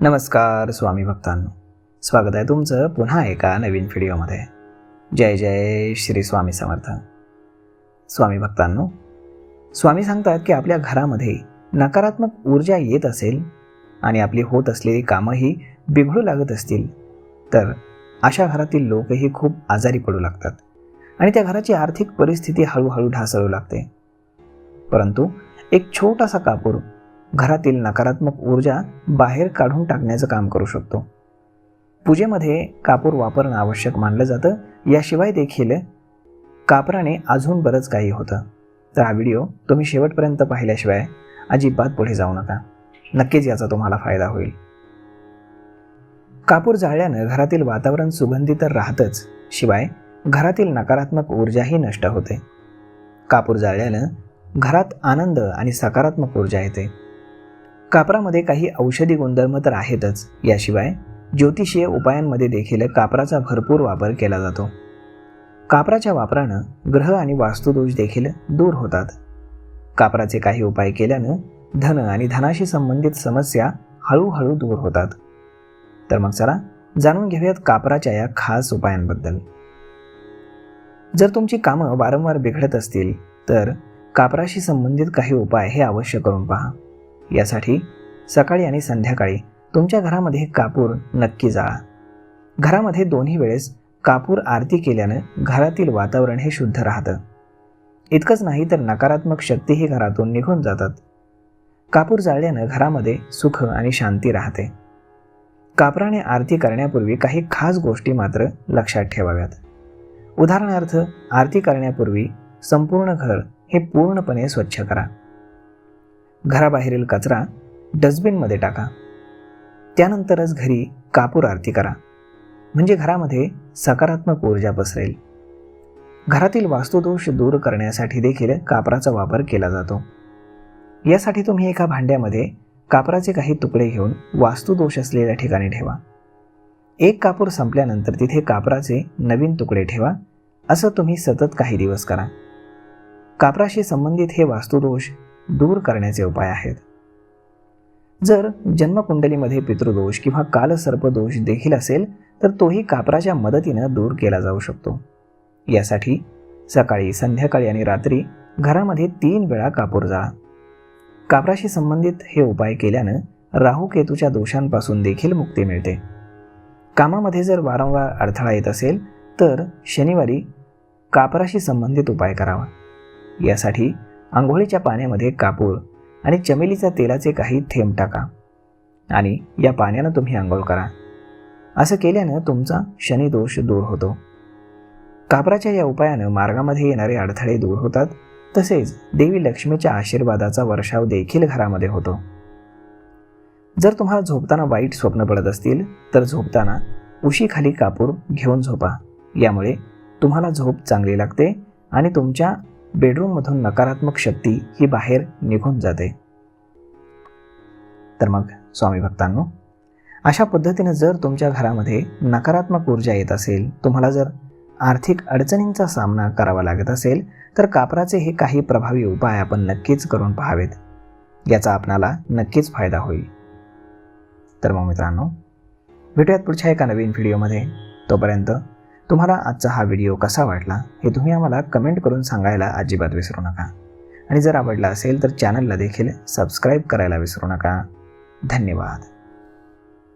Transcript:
नमस्कार स्वामी भक्तांनो. स्वागत आहे तुमचं पुन्हा एका नवीन व्हिडिओमध्ये. जय जय श्री स्वामी समर्थ. स्वामी भक्तांनो स्वामी सांगतात की आपल्या घरामध्ये नकारात्मक ऊर्जा येत असेल आणि आपली होत असलेली कामंही बिघडू लागत असतील तर अशा घरातील लोकही खूप आजारी पडू लागतात आणि त्या घराची आर्थिक परिस्थिती हळूहळू ढासळू लागते. परंतु एक छोटासा कापूर घरातील नकारात्मक ऊर्जा बाहेर काढून टाकण्याचं काम करू शकतो. पूजेमध्ये कापूर वापरणं आवश्यक मानलं जातं. याशिवाय देखील कापराने अजून बरंच काही होतं. तर हा व्हिडिओ तुम्ही शेवटपर्यंत पाहिल्याशिवाय अजिबात पुढे जाऊ नका. नक्कीच याचा तुम्हाला फायदा होईल. कापूर जाळल्यानं घरातील वातावरण सुगंधी तर राहतच. शिवाय घरातील नकारात्मक ऊर्जाही नष्ट होते. कापूर जाळल्यानं घरात आनंद आणि सकारात्मक ऊर्जा येते. कापरामध्ये काही औषधी गुणधर्म तर आहेतच. याशिवाय ज्योतिषीय उपायांमध्ये देखील कापराचा भरपूर वापर केला जातो. कापराच्या वापरानं ग्रह आणि वास्तुदोष देखील दूर होतात. कापराचे काही उपाय केल्यानं धन आणि धनाशी संबंधित समस्या हळूहळू दूर होतात. तर मग चला जाणून घेऊयात कापराच्या या खास उपायांबद्दल. जर तुमची कामं वारंवार बिघडत असतील तर कापराशी संबंधित काही उपाय हे अवश्य करून पहा. यासाठी सकाळी आणि संध्याकाळी तुमच्या घरामध्ये कापूर नक्की जाळा घरामध्ये दोन्ही वेळेस कापूर आरती केल्यानं घरातील वातावरण हे शुद्ध राहतं. इतकंच नाही तर नकारात्मक शक्तीही घरातून निघून जातात. कापूर जाळल्यानं घरामध्ये सुख आणि शांती राहते. कापराने आरती करण्यापूर्वी काही खास गोष्टी मात्र लक्षात ठेवाव्यात. उदाहरणार्थ आरती करण्यापूर्वी संपूर्ण घर हे पूर्णपणे स्वच्छ करा. घराबाहेरील कचरा डस्टबिनमध्ये टाका. त्यानंतरच घरी कापूर आरती करा. म्हणजे घरामध्ये सकारात्मक ऊर्जा पसरेल. घरातील वास्तुदोष दूर करण्यासाठी देखील कापराचा वापर केला जातो. यासाठी तुम्ही एका भांड्यामध्ये कापराचे काही तुकडे घेऊन वास्तुदोष असलेल्या ठिकाणी ठेवा. एक कापूर संपल्यानंतर तिथे कापराचे नवीन तुकडे ठेवा. असं तुम्ही सतत काही दिवस करा. कापराशी संबंधित हे वास्तुदोष दूर करण्याचे उपाय आहेत. जर जन्मकुंडलीमध्ये पितृदोष किंवा कालसर्पदोष देखील असेल तर तोही कापराच्या मदतीनं दूर केला जाऊ शकतो. यासाठी सकाळी संध्याकाळी आणि रात्री घरामध्ये तीन वेळा कापूर जाळा कापराशी संबंधित हे उपाय केल्यानं राहू केतूच्या दोषांपासून देखील मुक्ती मिळते. कामामध्ये जर वारंवार अडथळा येत असेल तर शनिवारी कापराशी संबंधित उपाय करावा. यासाठी आंघोळीच्या पाण्यामध्ये कापूर आणि चमेलीच्या तेलाचे काही थेंब टाका आणि या पाण्यानं तुम्ही आंघोळ करा. असं केल्यानं तुमचा शनिदोष दूर होतो. कापराच्या या उपायानं मार्गामध्ये येणारे अडथळे दूर होतात. तसेच देवी लक्ष्मीच्या आशीर्वादाचा वर्षाव देखील घरामध्ये होतो. जर तुम्हाला झोपताना वाईट स्वप्न पडत असतील तर झोपताना उशीखाली कापूर घेऊन झोपा. यामुळे तुम्हाला झोप चांगली लागते आणि तुमच्या बेडरूममधून नकारात्मक शक्ती ही बाहेर निघून जाते. तर मग स्वामी भक्तांनो अशा पद्धतीने जर तुमच्या घरामध्ये नकारात्मक ऊर्जा येत असेल तुम्हाला जर आर्थिक अडचणींचा सामना करावा लागत असेल तर कापराचे हे काही प्रभावी उपाय आपण नक्कीच करून पहावेत. याचा आपणाला नक्कीच फायदा होईल. तर मग मित्रांनो भेटूयात पुढच्या एका नवीन व्हिडिओमध्ये तोपर्यंत तुम्हाला आजचा हा व्हिडिओ कसा वाटला हे तुम्ही आम्हाला कमेंट करून सांगायला अजिबात विसरू नका. आणि जर आवडला असेल तर चॅनलला देखील सबस्क्राईब करायला विसरू नका. धन्यवाद.